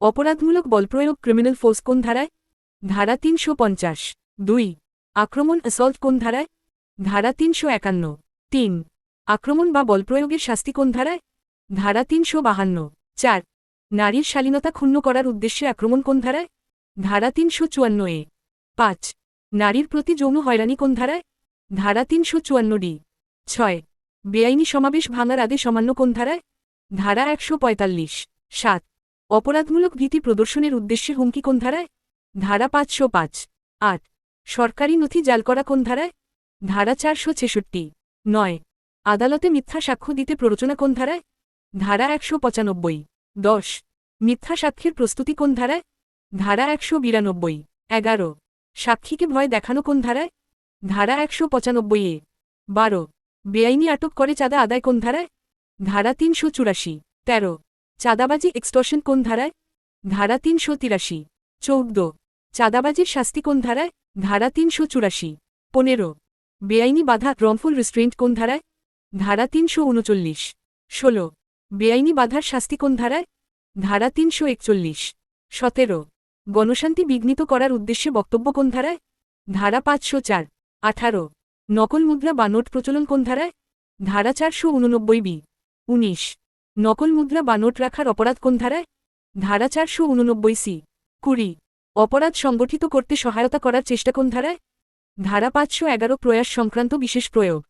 অপরাধমূলক বলপ্রয়োগ criminal force কোন ধারায়? ধারা তিনশো পঞ্চাশ। দুই। আক্রমণ অ্যাসল্ট কোন ধারায়? ধারা তিনশো একান্ন। তিন। আক্রমণ বা বলপ্রয়োগের শাস্তি কোন ধারায়? ধারা তিনশো বাহান্ন। চার। নারীর শালীনতা ক্ষুণ্ণ করার উদ্দেশ্যে আক্রমণ কোন ধারায়? ধারা তিনশো চুয়ান্ন এ। পাঁচ। নারীর প্রতি যৌন হয়রানি কোন ধারায়? ধারা তিনশো চুয়ান্ন ডি। ছয়। বেআইনি সমাবেশ ভাঙার আদেশ অমান্য কোন ধারায়? ধারা একশো পঁয়তাল্লিশ। সাত। অপরাধমূলক ভীতি প্রদর্শনের উদ্দেশ্যে হুমকি কোন ধারায়? ধারা পাঁচশো পাঁচ। আট। সরকারি নথি জাল করা কোন ধারায়? ধারা চারশো ছেষট্টি। নয়। আদালতে মিথ্যা সাক্ষ্য দিতে প্ররোচনা কোন ধারায়? ধারা একশো পঁচানব্বই। দশ। মিথ্যা সাক্ষীর প্রস্তুতি কোন ধারায়? ধারা একশো বিরানব্বই। এগারো। সাক্ষীকে ভয় দেখানো কোন ধারায়? ধারা একশো পঁচানব্বই এ। বারো। বেআইনি আটক করে চাঁদা আদায় কোন ধারায়? ধারা তিনশো চুরাশি। তেরো। চাঁদাবাজি এক্সটর্শন কোন ধারায়? ধারা তিনশো তিরাশি। চৌদ্দ। চাঁদাবাজির শাস্তি কোন ধারায়? ধারা তিনশো চুরাশি। পনেরো। বেআইনি বাধা রমফুল রিস্ট্রেন্ট কোন ধারায়? ধারা তিনশো উনচল্লিশ। ষোলো। বেআইনি বাধার শাস্তি কোন ধারায়? ধারা তিনশো একচল্লিশ। সতেরো। গণশান্তি বিঘ্নিত করার উদ্দেশ্যে বক্তব্য কোন ধারায়? ধারা পাঁচশো চার। আঠারো। নকল মুদ্রা বা নোট প্রচলন কোন ধারায়? ধারা চারশো উননব্বই বি। উনিশ। নকল মুদ্রা বা নোট রাখার অপরাধ কোন ধারায়? ধারা চারশো উননব্বই সি। কুড়ি। অপরাধ সংগঠিত করতে সহায়তা করার চেষ্টা কোন ধারায়? ধারা পাঁচশো এগারো প্রয়াস সংক্রান্ত বিশেষ প্রয়োগ।